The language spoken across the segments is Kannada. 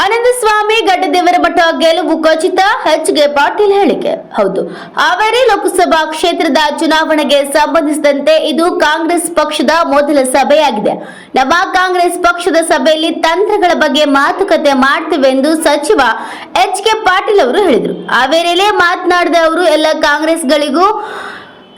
ಆನಂದ ಸ್ವಾಮಿ ಗಡ್ಡದೇವರ ಮಠ ಗೆಲುವು ಖಚಿತ ಗೆ ಪಾಟೀಲ್ ಹೇಳಿಕೆ. ಹೌದು. ಹಾವೇರಿ ಲೋಕಸಭಾ ಕ್ಷೇತ್ರದ ಚುನಾವಣೆಗೆ ಸಂಬಂಧಿಸಿದಂತೆ ಇದು ಕಾಂಗ್ರೆಸ್ ಪಕ್ಷದ ಮೊದಲ ಸಭೆಯಾಗಿದೆ. ನಮ್ಮ ಕಾಂಗ್ರೆಸ್ ಪಕ್ಷದ ಸಭೆಯಲ್ಲಿ ತಂತ್ರಗಳ ಬಗ್ಗೆ ಮಾತುಕತೆ ಮಾಡ್ತೇವೆ ಎಂದು ಸಚಿವ ಎಚ್ ಕೆ ಪಾಟೀಲ್ ಅವರು ಹೇಳಿದರು. ಹಾವೇರಿಯಲ್ಲೇ ಮಾತನಾಡಿದ ಅವರು, ಎಲ್ಲ ಕಾಂಗ್ರೆಸ್ಗಳಿಗೂ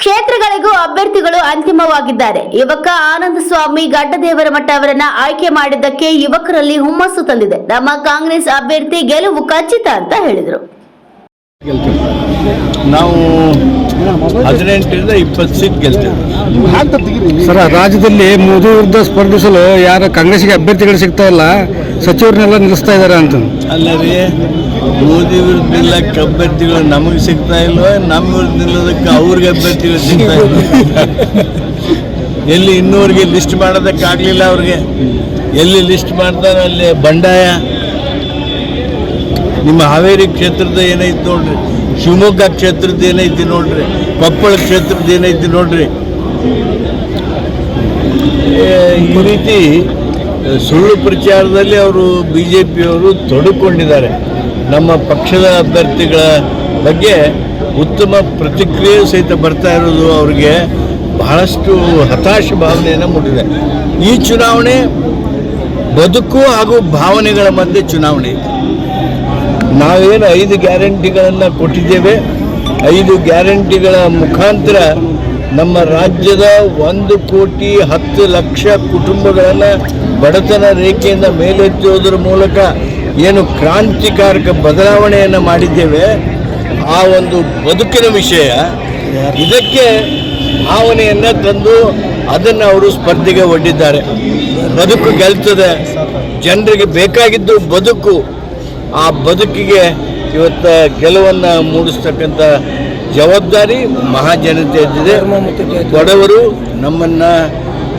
ಕ್ಷೇತ್ರಗಳಿಗೂ ಅಭ್ಯರ್ಥಿಗಳು ಅಂತಿಮವಾಗಿದ್ದಾರೆ. ಯುವಕ ಆನಂದ ಸ್ವಾಮಿ ಗಡ್ಡದೇವರ ಮಠ ಅವರನ್ನ ಆಯ್ಕೆ ಮಾಡಿದ್ದಕ್ಕೆ ಯುವಕರಲ್ಲಿ ಹುಮ್ಮಸ್ಸು ತಂದಿದೆ. ನಮ್ಮ ಕಾಂಗ್ರೆಸ್ ಅಭ್ಯರ್ಥಿ ಗೆಲುವು ಖಚಿತ ಅಂತ ಹೇಳಿದರು. ನಾವು ಹದಿನೆಂಟರಿಂದ ಇಪ್ಪತ್ತು ಸೀಟ್ ಗೆಲ್ತೇವೆ. ಸರ್ ರಾಜ್ಯದಲ್ಲಿ ಮೋದಿ ವಿರುದ್ಧ ಸ್ಪರ್ಧಿಸಲು ಯಾರು ಕಾಂಗ್ರೆಸ್ಗೆ ಅಭ್ಯರ್ಥಿಗಳು ಸಿಗ್ತಾ ಇಲ್ಲ ಸಚಿವರನ್ನೆಲ್ಲ ನಿಲ್ಲಿಸ್ತಾ ಇದ್ದಾರೆ ಅಂತ. ಅಲ್ಲದೆ ಮೋದಿ ವಿರುದ್ಧ ನಿಲ್ಲಕ್ಕೆ ಅಭ್ಯರ್ಥಿಗಳು ನಮಗೆ ಸಿಗ್ತಾ ಇಲ್ಲ ನಮ್ಮ ವಿರುದ್ಧ ನಿಲ್ಲೋದಕ್ಕೆ ಅವ್ರಿಗೆ ಅಭ್ಯರ್ಥಿಗಳು ಸಿಗ್ತಾ ಇಲ್ಲ ಎಲ್ಲಿ ಇನ್ನೂರಿಗೆ ಲಿಸ್ಟ್ ಮಾಡೋದಕ್ಕಾಗಲಿಲ್ಲ ಅವ್ರಿಗೆ. ಎಲ್ಲಿ ಲಿಸ್ಟ್ ಮಾಡ್ತಾರೋ ಅಲ್ಲಿ ಬಂಡಾಯ. ನಿಮ್ಮ ಹಾವೇರಿ ಕ್ಷೇತ್ರದ ಏನೈತಿ ನೋಡ್ರಿ? ಶಿವಮೊಗ್ಗ ಕ್ಷೇತ್ರದ ಏನೈತಿ ನೋಡ್ರಿ? ಕೊಪ್ಪಳ ಕ್ಷೇತ್ರದ ಏನೈತಿ ನೋಡ್ರಿ? ಈ ರೀತಿ ಸುಳ್ಳು ಪ್ರಚಾರದಲ್ಲಿ ಅವರು ಬಿ ಜೆ ಪಿಯವರು ತೊಡಕೊಂಡಿದ್ದಾರೆ. ನಮ್ಮ ಪಕ್ಷದ ಅಭ್ಯರ್ಥಿಗಳ ಬಗ್ಗೆ ಉತ್ತಮ ಪ್ರತಿಕ್ರಿಯೆ ಸಹಿತ ಬರ್ತಾ ಇರೋದು ಅವರಿಗೆ ಬಹಳಷ್ಟು ಹತಾಶ ಭಾವನೆಯನ್ನು ಮೂಡಿದೆ. ಈ ಚುನಾವಣೆ ಬದುಕು ಹಾಗೂ ಭಾವನೆಗಳ ಮಧ್ಯೆ ಚುನಾವಣೆ ಇದೆ. ನಾವೇನು ಐದು ಗ್ಯಾರಂಟಿಗಳನ್ನು ಕೊಟ್ಟಿದ್ದೇವೆ. ಐದು ಗ್ಯಾರಂಟಿಗಳ ಮುಖಾಂತರ ನಮ್ಮ ರಾಜ್ಯದ ಒಂದು ಕೋಟಿ ಹತ್ತು ಲಕ್ಷ ಕುಟುಂಬಗಳನ್ನು ಬಡತನ ರೇಖೆಯಿಂದ ಮೇಲೆತ್ತುವುದರ ಮೂಲಕ ಏನು ಕ್ರಾಂತಿಕಾರಕ ಬದಲಾವಣೆಯನ್ನು ಮಾಡಿದ್ದೇವೆ ಆ ಒಂದು ಬದುಕಿನ ವಿಷಯ ಇದಕ್ಕೆ ಭಾವನೆಯನ್ನು ತಂದು ಅದನ್ನು ಅವರು ಸ್ಪರ್ಧೆಗೆ ಒಡ್ಡಿದ್ದಾರೆ. ಬದುಕು ಗೆಲ್ತದೆ ಜನರಿಗೆ ಬೇಕಾಗಿದ್ದು ಬದುಕು. ಆ ಬದುಕಿಗೆ ಇವತ್ತು ಗೆಲುವನ್ನು ಮೂಡಿಸ್ತಕ್ಕಂಥ ಜವಾಬ್ದಾರಿ ಮಹಾಜನತೆ ಇದ್ದಿದೆ ಬಡವರು ನಮ್ಮನ್ನ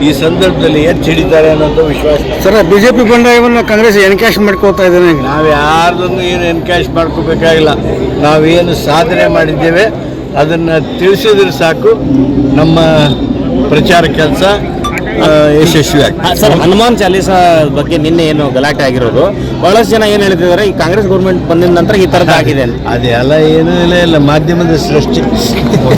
ಈ ಸಂದರ್ಭದಲ್ಲಿ ಎತ್ತಿ ಹಿಡಿತಾರೆ ಅನ್ನೋದು ವಿಶ್ವಾಸ. ಸರ್ ಬಿಜೆಪಿ ಬಂಡಾಯವನ್ನು ಕಾಂಗ್ರೆಸ್ ಎನ್ಕ್ಯಾಶ್ ಮಾಡ್ಕೋತಾ ಇದ್ದೇನೆ ನಾವು ಯಾರ್ದನ್ನು ಏನು ಎನ್ಕ್ಯಾಶ್ ಮಾಡ್ಕೋಬೇಕಾಗಿಲ್ಲ. ನಾವೇನು ಸಾಧನೆ ಮಾಡಿದ್ದೇವೆ ಅದನ್ನು ತಿಳಿಸಿದ್ರೆ ಸಾಕು. ನಮ್ಮ ಪ್ರಚಾರ ಕೆಲಸ ಯಶಸ್ವಿ ಆಗಿ ಸರ್ ಹನುಮಾನ್ ಚಾಲೀಸ ಬಗ್ಗೆ ನಿನ್ನೆ ಏನು ಗಲಾಟೆ ಆಗಿರೋದು ಬಹಳಷ್ಟು ಜನ ಏನು ಹೇಳ್ತಿದ್ದಾರೆ ಈ ಕಾಂಗ್ರೆಸ್ ಗೌರ್ಮೆಂಟ್ ಬಂದಿದ ನಂತರ ಈ ಥರದ್ದು ಆಗಿದೆ ಅದೆಲ್ಲ ಏನೂ ಇಲ್ಲ ಇಲ್ಲ ಮಾಧ್ಯಮದ ಸೃಷ್ಟಿ.